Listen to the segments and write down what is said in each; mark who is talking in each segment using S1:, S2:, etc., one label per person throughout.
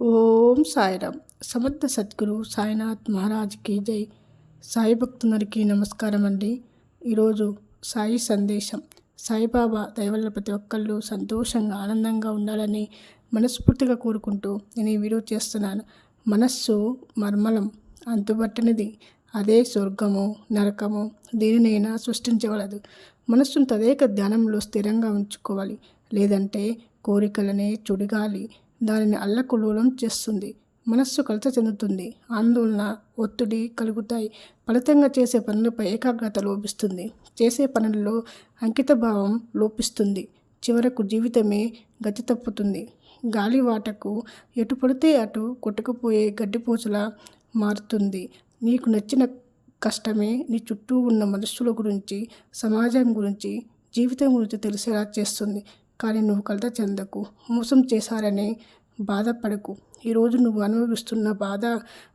S1: ఓం సాయిరామ్. సమర్థ సద్గురు సాయినాథ్ మహారాజ్కి జై. సాయి భక్తులందరికీ నమస్కారం అండి ఈరోజు సాయి సందేశం. సాయిబాబా దయవల్ల ప్రతి ఒక్కళ్ళు సంతోషంగా ఆనందంగా ఉండాలని మనస్ఫూర్తిగా కోరుకుంటూ నేను ఈ వీడియో చేస్తున్నాను. మనస్సు మర్మలం అంతుబట్టనిది. అదే స్వర్గము నరకము దేనినైనా సృష్టించగలదు. మనస్సును తదేక ధ్యానంలో స్థిరంగా ఉంచుకోవాలి. లేదంటే కోరికలనే చుడిగాలి. దానిని అల్లకల్లోలం చేస్తుంది. మనస్సు కలత చెందుతుంది. ఆందోళన ఒత్తిడి కలుగుతాయి. ఫలితంగా చేసే పనులపై ఏకాగ్రత లోపిస్తుంది. చేసే పనుల్లో అంకితభావం లోపిస్తుంది. చివరకు జీవితమే గతి తప్పుతుంది. గాలివాటకు ఎటు పడితే అటు కొట్టుకుపోయే గడ్డిపోచలా మారుతుంది. నీకు నచ్చిన కష్టమే నీ చుట్టూ ఉన్న మనుషుల గురించి సమాజం గురించి జీవితం గురించి తెలిసేలా చేస్తుంది. కానీ నువ్వు కలత చెందకు. మోసం చేశారని బాధపడకు. ఈరోజు నువ్వు అనుభవిస్తున్న బాధ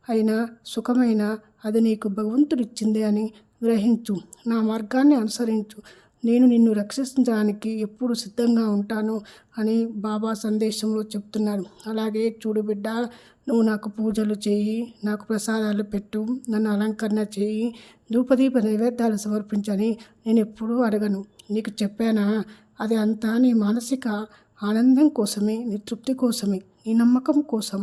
S1: అయినా సుఖమైనా అది నీకు భగవంతుడిచ్చిందే అని గ్రహించు. నా మార్గాన్ని అనుసరించు. నేను నిన్ను రక్షించడానికి ఎప్పుడు సిద్ధంగా ఉంటాను అని బాబా సందేశంలో చెప్తున్నాడు. అలాగే చూడు బిడ్డ నువ్వు నాకు పూజలు చేయి నాకు ప్రసాదాలు పెట్టు నన్ను అలంకరణ చేయి ధూపదీప నైవేద్యాలు సమర్పించని నేను ఎప్పుడూ అడగను. నీకు చెప్పానా? అది అంతా నీ మానసిక ఆనందం కోసమే నీ తృప్తి కోసమే నీ నమ్మకం కోసం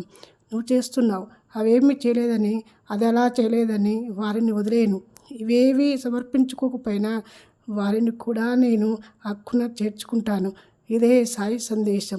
S1: నువ్వు చేస్తున్నావు. అవేమీ చేయలేదని అది అలా చేయలేదని వారిని వదిలేను. ఇవేవి సమర్పించుకోకపోయినా వారిని కూడా నేను హక్కున చేర్చుకుంటాను. ఇదే సాయి సందేశం.